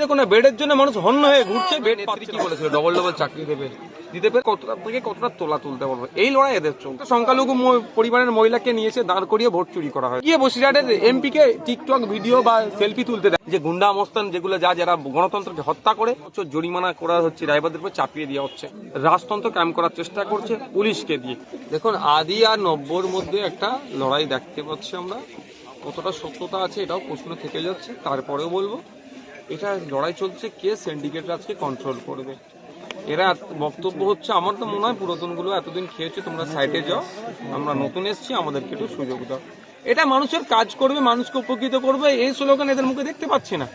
দেখো না বেডের জন্য মানুষ হন্য হয়ে ঘুরছে বেড নেত্রী কি বলেছিল? ডবল ডবল চাকরি দেবে। দিতে পেরে কতটা থেকে কতটা তোলা তুলতে পারবে এই লড়াই এদের চলছে। সংখ্যালঘু পরিবারের মহিলাকে নিয়ে এসে দাঁড় করিয়ে ভোট চুরি করা হয়। গিয়ে বসিরহাটের এমপি কে টিকটক ভিডিও বা সেলফি তুলতে দেয়। যে গুন্ডা মস্তান যেগুলো যা যারা গণতন্ত্রকে হত্যা করে জরিমানা করা হচ্ছে রায়বাদের উপর চাপিয়ে দেওয়া হচ্ছে। রাজতন্ত্র ক্যাম্প করার চেষ্টা করছে পুলিশকে দিয়ে। দেখুন আদি আর নব্বর মধ্যে একটা লড়াই দেখতে পাচ্ছি আমরা। কতটা সত্যতা আছে এটাও প্রশ্ন থেকে যাচ্ছে। তারপরেও বলব এটা লড়াই চলছে, কে সিন্ডিকেট আজকে কন্ট্রোল করবে? এরা বক্তব্য হচ্ছে, আমার তো মনে হয় পুরাতনগুলো এতদিন খেয়েছে, তোমরা সাইডে যাও, আমরা নতুন এসছি, আমাদেরকে একটু সুযোগ দাও। এটা মানুষের কাজ করবে, মানুষকে উপকৃত করবে, এই স্লোগান এদের মুখে দেখতে পাচ্ছি না।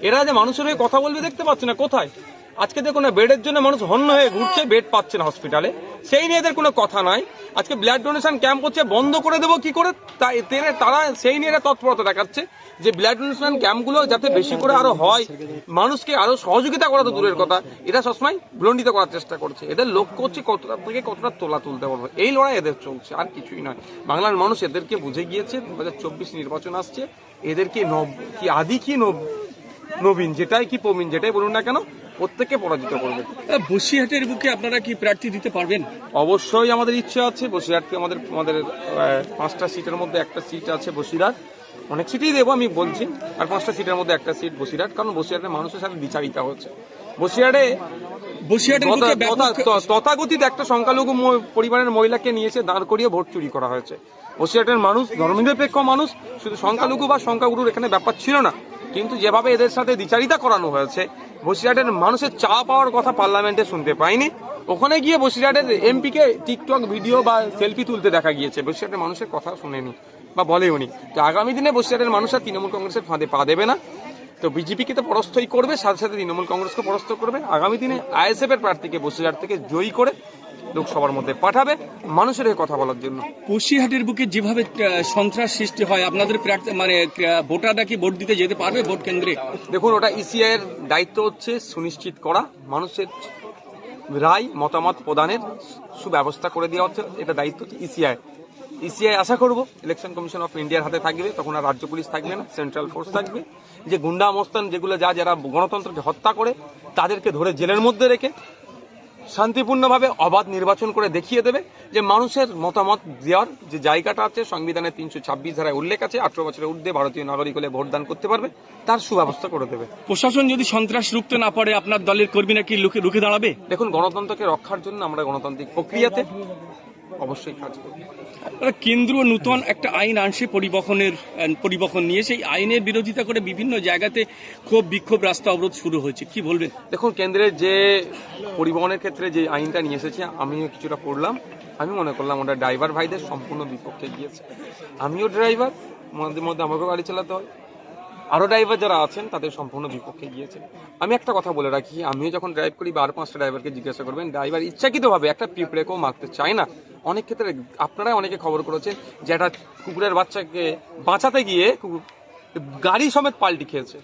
এরা যে মানুষের হয়ে কথা বলবে, দেখতে পাচ্ছি না, কোথায়? আজকে দেখো না, বেডের জন্য মানুষ হন্য হয়ে ঘুরছে, বেড পাচ্ছে না হসপিটালে সেই নিয়ে এদের কোনো কথা নাই। আজকে ব্লাড ডোনেশন ক্যাম্প হচ্ছে, বন্ধ করে দেবো কি করে? তেরে- সেই নিয়ে তৎপরতা দেখাচ্ছে যে ব্লাড ডোনেশন ক্যাম্পগুলো যাতে বেশি করে আরও হয়, মানুষকে আরও সহযোগিতা করা তো দূরের কথা। এরা সবসময় বিলণ্ডিত করার চেষ্টা করছে। এদের লক্ষ্য হচ্ছে কতটা থেকে কতটা তোলা তুলতে পারবে। এই লড়াই এদের চলছে, আর কিছুই নয়। বাংলার মানুষ এদেরকে বুঝে গিয়েছে, দু চব্বিশ নির্বাচন আসছে, এদেরকে নব কি আদি কি নব নবীন, যেটাই কি প্রবীণ, যেটাই বলুন না কেন প্রত্যেককে পরাজিত করবে। বসিরহাটের বুকে আপনারা কি প্রার্থী দিতে পারবেন? অবশ্যই আমাদের ইচ্ছে আছে বসিরহাটকে আমাদের আমাদের পাঁচটা সিটের মধ্যে একটা সিট আছে বসিরহাট। অনেক সিটই দেবো আমি বলছি আর পাঁচটা সিটের মধ্যে একটা সিট বসিরহাট কারণ বসিরহাটের মানুষের সাথে বিচারিতা হচ্ছে। বসিরহাটে বসিরহাটের বুকে তথা- ব্যাপক তথা- ত- তথাকথিত একটা সংখ্যালঘু পরিবারের মহিলাকে নিয়ে এসে দাঁড় করিয়ে ভোট চুরি করা হয়েছে। বসিরহাটের মানুষ ধর্মনিরপেক্ষ মানুষ শুধু সংখ্যালঘু বা সংখ্যাগুরুর এখানে ব্যাপার ছিল না কিন্তু যেভাবে এদের সাথে দ্বিচারিতা করানো হয়েছে বসিরহাটের মানুষের চা পাওয়ার কথা পার্লামেন্টে শুনতে পাইনি। ওখানে গিয়ে বসিরহাটের এমপিকে টিকটক ভিডিও বা সেলফি তুলতে দেখা গিয়েছে। বসিরহাটের মানুষের কথা শুনেনি বা বলেওনি তো আগামী দিনে বসিরহাটের মানুষ আর তৃণমূল কংগ্রেসের ফাঁদে পা দেবে না। তো বিজেপিকে তো পরস্থই করবে, সাথে সাথে তৃণমূল কংগ্রেসকে পরস্থ করবে। আগামী দিনে আইএসএফ এর প্রার্থীকে বসিরহাট থেকে জয়ী করে লোকসভার মধ্যে পাঠাবে মানুষের হয়ে কথা বলার জন্য। বসিরহাটের বুকে যেভাবে সন্ত্রাস সৃষ্টি হয় আপনাদের মানে ভোটাররা কি ভোট দিতে যেতে পারবে ভোট কেন্দ্রে? দেখুন ওটা ইসিআই এর দায়িত্ব হচ্ছে সুনিশ্চিত করা মানুষের রায় মতামত প্রদানের সুব্যবস্থা করে দেওয়া হচ্ছে এটা দায়িত্ব হচ্ছে ইসিআই ইসিআই আশা করব ইলেকশন কমিশন অফ ইন্ডিয়ার হাতে থাকবে তখন আর রাজ্য পুলিশ থাকবে না সেন্ট্রাল ফোর্স থাকবে। যে গুন্ডা মস্তান যেগুলো যা যারা গণতন্ত্রকে হত্যা করে তাদেরকে ধরে জেলের মধ্যে রেখে শান্তিপূর্ণভাবে অবাধ নির্বাচন করে দেখিয়ে দেবে যে মানুষের মতামত দেওয়ার যে জায়গাটা আছে সংবিধানের তিনশো ছাব্বিশ ধারায় উল্লেখ আছে আঠারো বছরের ঊর্ধ্বে ভারতীয় নাগরিক হলে ভোটদান করতে পারবে তার সুব্যবস্থা করে দেবে। প্রশাসন যদি সন্ত্রাস রুখতে না পারে আপনার দলের কর্মীরা কি রুখে দাঁড়াবে? দেখুন গণতন্ত্রকে রক্ষার জন্য আমরা গণতান্ত্রিক প্রক্রিয়াতে অবশ্যই কাজ করব। কেন্দ্র নূতন একটা আইন আনছে পরিবহনের পরিবহন নিয়ে। সেই আইনের বিরোধিতা করে বিভিন্ন জায়গাতে ক্ষোভ বিক্ষোভ রাস্তা অবরোধ শুরু হয়েছে। কি বলবেন? দেখুন কেন্দ্রের যে পরিবহনের ক্ষেত্রে যে আইনটা নিয়ে এসেছে আমিও কিছুটা পড়লাম আমি মনে করলাম ওটা ড্রাইভার ভাইদের সম্পূর্ণ বিপক্ষে গিয়েছে। আমিও ড্রাইভার মধ্যে মধ্যে আমাকেও গাড়ি চালাতে হয়। আরও ড্রাইভার যারা আছেন, তাদের সম্পূর্ণ বিপক্ষে গিয়েছেন। আমি একটা কথা বলে রাখি, আমিও যখন ড্রাইভ করি বা পাঁচটা ড্রাইভারকে জিজ্ঞাসা করবেন ড্রাইভার ইচ্ছাকৃতভাবে একটা পিঁপড়েকেও মারতে চায় না। অনেক ক্ষেত্রে আপনারাই অনেকে খবর করেছেন যে একটা কুকুরের বাচ্চাকে বাঁচাতে গিয়ে কুকুর গাড়ি সমেত পাল্টি খেয়েছে।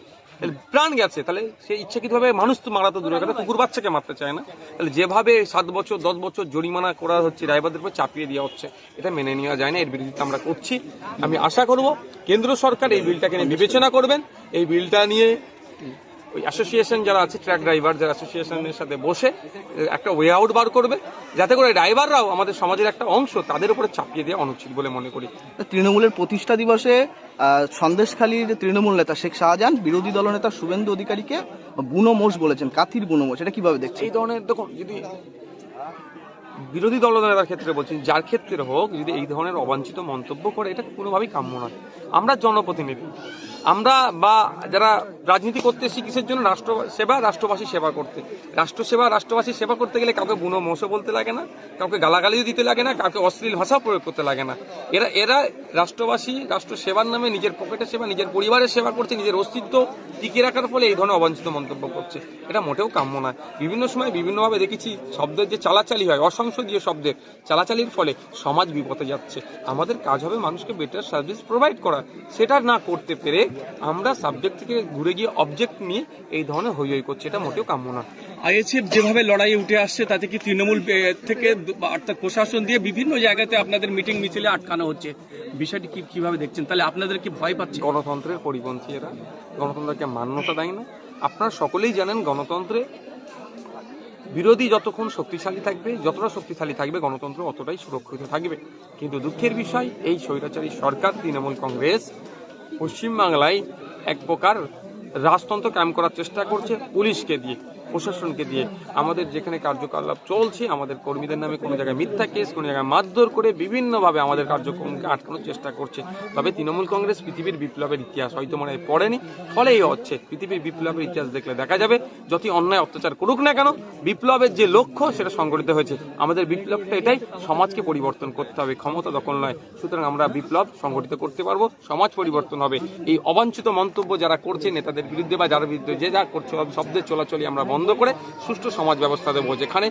প্রাণ গেছে, তাহলে সে ইচ্ছাকৃতভাবে মানুষ তো মারা তো দূরের কুকুর বাচ্চাকে মারতে চায় না। তাহলে যেভাবে সাত বছর, দশ বছর জরিমানা করা হচ্ছে ড্রাইভারদের উপর চাপিয়ে দেওয়া হচ্ছে, এটা মেনে নেওয়া যায় না, এর বিরোধিতা আমরা করছি। আমি আশা করব, কেন্দ্র সরকার এই বিলটাকে নিয়ে বিবেচনা করবেন। এই বিলটা নিয়ে ওই অ্যাসোসিয়েশন যারা আছে ট্র্যাক ড্রাইভার যারা অ্যাসোসিয়েশনের সাথে বসে একটা ওয়ে আউট বার করবে। যাতে করে ড্রাইভাররাও আমাদের সমাজের একটা অংশ তাদের উপরে চাপিয়ে দেওয়া অনুচিত বলে মনে করি। তৃণমূলের প্রতিষ্ঠা দিবসে সন্দেশখালীর তৃণমূল নেতা শেখ শাহজাহান বিরোধী দলনেতা শুভেন্দু অধিকারীকে বুনো মোষ বলেছেন কাথির বুনো মোষ এটা কীভাবে দেখছেন? এই ধরনের দেখুন যদি বিরোধী দলনেতার ক্ষেত্রে বলছি যার ক্ষেত্রে হোক যদি এই ধরনের অবাঞ্ছিত মন্তব্য করে এটা কোনোভাবেই কাম্য নয়। আমরা জনপ্রতিনিধি। আমরা বা যারা রাজনীতি করতে এসেছি, কিসের জন্য রাষ্ট্র সেবা? রাষ্ট্রবাসী সেবা করতে। রাষ্ট্র সেবা, রাষ্ট্রবাসী সেবা করতে গেলে কাউকে বুনো মোষও বলতে লাগে না, কাউকে গালাগালিও দিতে লাগে না, কাউকে অশ্লীল ভাষা প্রয়োগ করতে লাগে না। এরা এরা রাষ্ট্রবাসী, রাষ্ট্র সেবার নামে নিজের পকেটের সেবা, নিজের পরিবারের সেবা করছে, নিজের অস্তিত্ব টিকিয়ে রাখার ফলে এই ধরনের অবাঞ্ছিত মন্তব্য করছে। এটা মোটেও কাম্য নয়। বিভিন্ন সময় বিভিন্নভাবে দেখেছি শব্দের যে চালাচালি হয়, অসংসদীয় শব্দের চালাচালির ফলে সমাজ বিপদে যাচ্ছে। আমাদের কাজ হবে মানুষকে বেটার সার্ভিস প্রোভাইড করা। সেটা না করতে পেরে আমরা সাবজেক্ট থেকে ঘুরে গিয়ে অবজেক্ট নিয়ে এই ধরনের হই হই করছি এটা মোটেও কাম্য না। আইএসএফ যেভাবে লড়াইয়ে উঠে আসছে তাতে কি তৃণমূল থেকে অর্থাৎ প্রশাসন দিয়ে বিভিন্ন জায়গাতে আপনাদের মিটিং মিছিলে আটকানো হচ্ছে? বিষয়টি কি কীভাবে দেখছেন? তাহলে আপনাদের কি ভয় পাচ্ছে? গণতন্ত্রের পরিপন্থী এরা। গণতন্ত্রকে মান্যতা দেয় না। আপনারা সকলেই জানেন গণতন্ত্রে বিরোধী যতক্ষণ শক্তিশালী থাকবে যতটা শক্তিশালী থাকবে গণতন্ত্র অতটাই সুরক্ষিত থাকবে। কিন্তু দুঃখের বিষয় এই স্বৈরাচারী সরকার তৃণমূল কংগ্রেস পশ্চিমবাংলায় এক প্রকার রাজতন্ত্র কায়েম করার চেষ্টা করছে পুলিশকে দিয়ে। প্রশাসনকে দিয়ে আমাদের যেখানে কার্যকলাপ চলছে, আমাদের কর্মীদের নামে কোনো জায়গায় মিথ্যা কেস, কোনো জায়গায় মারধর করে বিভিন্নভাবে আমাদের কার্যক্রমকে আটকানোর চেষ্টা করছে। তবে তৃণমূল কংগ্রেস পৃথিবীর বিপ্লবের ইতিহাস হয়তো মনে হয় পড়েনি, ফলে এই হচ্ছে। পৃথিবীর বিপ্লবের ইতিহাস দেখলে দেখা যাবে, যত অন্যায় অত্যাচার করুক না কেন, বিপ্লবের যে লক্ষ্য সেটা সংগঠিত হয়েছে। আমাদের বিপ্লবটা এটাই, সমাজকে পরিবর্তন করতে হবে, ক্ষমতা দখল নয়। সুতরাং আমরা বিপ্লব সংগঠিত করতে পারব, সমাজ পরিবর্তন হবে। এই অবাঞ্ছিত মন্তব্য যারা করছে, নেতাদের বিরুদ্ধে বা যার বিরুদ্ধে যে যা করছে শব্দের চলাচলি আমরা করে সুষ্ঠু সমাজ ব্যবস্থা দেবো। যেখানে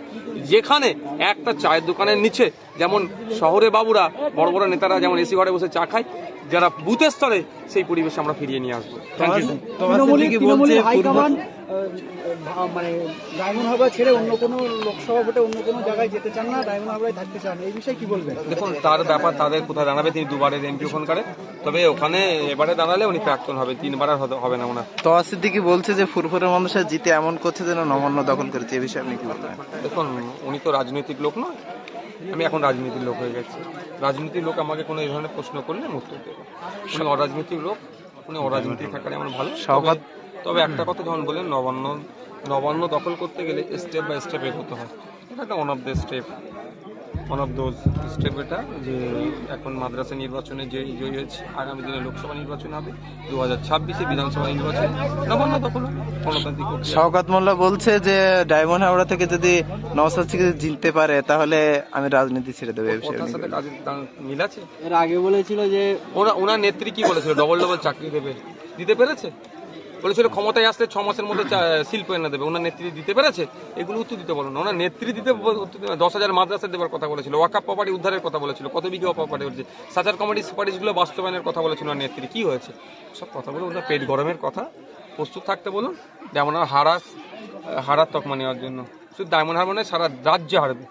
যেখানে একটা চায়ের দোকানের নিচে যেমন শহরে বাবুরা বড় বড় নেতারা যেমন এসি ঘরে বসে চা খায় যারা বুথের স্তরে সেই পরিবেশ আমরা ফিরিয়ে নিয়ে আসব। মানে ডায়মন্ড হারবার ছেড়ে অন্য কোনো লোকসভা ভোটে অন্য কোনো জায়গায় যেতে চান না ডায়মন্ড হারবারে থাকতে চান এই বিষয়ে কি বলবেন? দেখুন তার ব্যাপার তাদের কোথায় দাঁড়াবে তিনি দুবারের এমপি ওখানকারে তবে ওখানে এবারে দাঁড়ালে উনি প্রাক্তন হবে তিনবার আর হবে না ওনার। তোয়া সিদ্দিকি বলছে যে ফুরফুরের মানুষের জিতে এমন করছে যেন নবান্ন দখল করেছে এ বিষয়ে আপনি কি বলবেন? দেখুন উনি তো রাজনৈতিক লোক নয় আমি এখন রাজনীতির লোক হয়ে গেছি। রাজনীতির লোক আমাকে কোনো এই ধরনের প্রশ্ন করলে আমি উত্তর দেবো। উনি অরাজনৈতিক লোক উনি অরাজনৈতিক থাকারে আমার ভালো শওকত- তবে একটা কথা যখন বলেন নবান্ন নবান্ন দখল করতে গেলে স্টেপ বাই স্টেপ এগোতে হয়। এটা একটা one of the step one of those step এটা যে এখন মাদ্রাসা নির্বাচনে যে জয়ী হয়েছে আগামী দিনে লোকসভা নির্বাচন হবে দু হাজার ছাব্বিশে বিধানসভা নির্বাচন নবান্ন দখল গণতান্ত্রিক। শওকত মোল্লা বলছে যে ডায়মন্ড হাওড়া থেকে যদি নওসাদ সিদ্দিকী জিততে পারে তাহলে আমি রাজনীতি ছেড়ে দেবো কি সাথে? কাজের মিল আছে এর আগে বলেছিল যে ওনা ওনার নেত্রী কি বলেছিল? ডবল ডবল চাকরি দেবে। দিতে পেরেছে? বলেছিল ক্ষমতায় আসলে ছ মাসের মধ্যে শিল্প এনে দেবে। ওনার নেত্রী দিতে পেরেছে? এগুলো উত্তর দিতে বলো না। ওনার নেত্রী দিতে দশ হাজার মাদ্রাসা দেওয়ার কথা বলেছিল। ওয়াকাপ প্রপার্টি উদ্ধারের কথা বলেছিল। কত বিঘা প্রপার্টি বলেছে সাচার কমিটি সুপারিশগুলো বাস্তবায়নের কথা বলেছিল ওনার নেত্রী। কী হয়েছে? সব কথাগুলো ওনার পেট গরমের কথা। প্রস্তুত থাকতে বলুন। যেমন হারাস হারার তকমা নেওয়ার জন্য। শুধু ডায়মন্ড হারমোনে সারা রাজ্য হারবে।